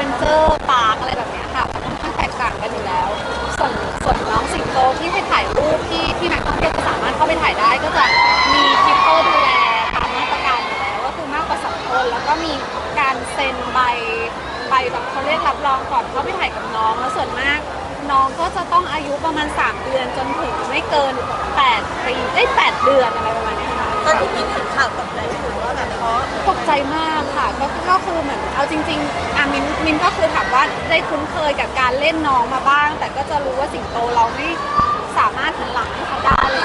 วนเจอร์ปาร์คอะไรแบบเนี้ยค่ะมันค่อนข้างแตกต่างกันอยู่แล้ว ส่วนส่วนน้องสิงโตที่ให้ถ่ายรูปที่ที่นักท่องเที่ยวจะสามารถเข้าไปถ่ายได้ก็จะมีคิปเปอร์ดูแลตามมาตรการอยู่แล้วก็คือมากกว่าสองคนแล้วก็มีการเซ็นใบใบแบบเขาเรียกรับรองก่อนเข้าไปถ่ายกับน้องแล้วส่วนมากน้องก็จะต้องอายุประมาณ 3 เดือนจนถึงไม่เกิน 8 ปีได้ย8เดือนอะไรประมาณเนี้ยค่ะตอนที่มิ้นเห็นข่าวตกใจไหมคะว่าแบบเพราะตกใจมากค่ะ ก็ก็คือเหมือนเอาจริงๆอามินมินก็คือถามว่าได้คุ้นเคยกับการเล่นน้องมาบ้าง แต่ก็จะรู้ว่าสิงโตเราไม่สามารถหันหลังให้เขาได้เลย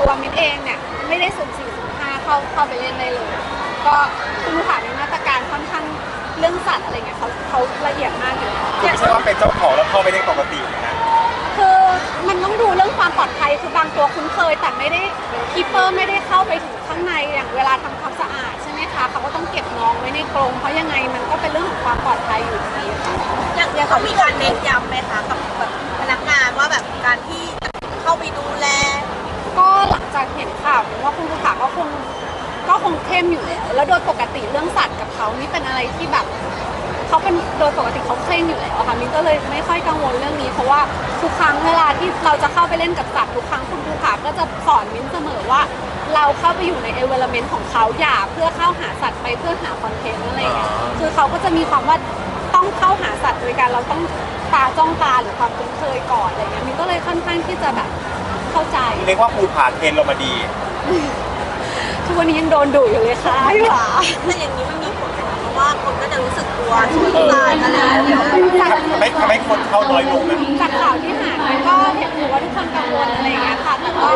ตัวมินเองเนี่ยไม่ได้สุ่มสี่สุ่มห้าเข้าเข้าไปเล่นได้เลย ก็คุณผู้ขามีมาตรการค่อนข้างเรื่องสัตว์อะไรเงี้ยเขาเขาละเอียดมากอยู่แล้วคือไม่ใช่ว่าเป็นเจ้าของแล้วเข้าไปเล่นปกตินะคือมันต้องดูเรื่องความปลอดภัยคือบางตัวคุ้นเคยแต่ไม่ได้คีเปอร์ไม่ได้เข้าไปถึงข้างในอย่างเวลาทำความสะอาดใช่ไหมคะเขาก็ต้องเก็บน้องไว้ในกรงเพราะยังไงมันก็เป็นเรื่องของความปลอดภัยอยู่ดีค่ะอย่างอย่างเขามีการเน้นย้ำไหมคะกับแบบพนักงานว่าแบบการที่เข้าไปดูแลก็หลัง่าวว่าคุณภูผาก็คงก็คงเข้มอยู่แล้ว แล้วโดยปกติเรื่องสัตว์กับเขานี่เป็นอะไรที่แบบเขาเป็นโดยปกติเขาเคร่งอยู่แล้วค่ะมินก็เลยไม่ค่อยกังวลเรื่องนี้ เพราะว่าทุกครั้งเวลาที่เราจะเข้าไปเล่นกับสัตว์ทุกครั้งคุณภูผาก็จะสอนมินเสมอว่า เราเข้าไปอยู่ในเอเวอร์เมนต์ของเขาอย่าเพื่อเข้าหาสัตว์ไปเพื่อหาคอนเทนต์อะไรอย่างเงี้ยคือเขาก็จะมีความว่าต้องเข้าหาสัตว์โดยการเราต้องตาจ้องตาหรือความคุ้นเคยก่อนอะไรเงี้ยมินก็เลยค่อนข้างที่จะแบบ เข้าใจ เรียกว่าภูผาเทรนเรามาดี ทุกวันนี้ยังโดนดุอยู่เลยค่ะพี่หวาแต่อย่างนี้มันมีผลไหมคะเพราะว่าคนก็จะรู้สึกกลัวช่วยตายอะไรอย่างเงี้ยทำให้ทำให้คนเข้าน้อยลงนะจากข่าวที่หานไปก็เห็นอยู่ว่าทุกคนกังวลอะไรอย่างเงี้ยค่ะ แต่ก็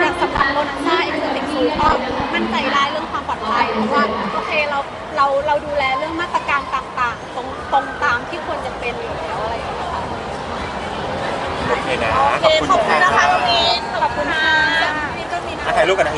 อย่างสำหรับโบนัสซ่าเอ็กซ์ติกซูก็มั่นใจได้เรื่องความปลอดภัยเพราะว่าโอเคเราเราเราดูแลเรื่อง โอเคนะโอเคขอบคุณนะคะน้องมิ้นขอบคุณค่ะมิ้นก็มีนะอะ ถ่ายรูปกันนะ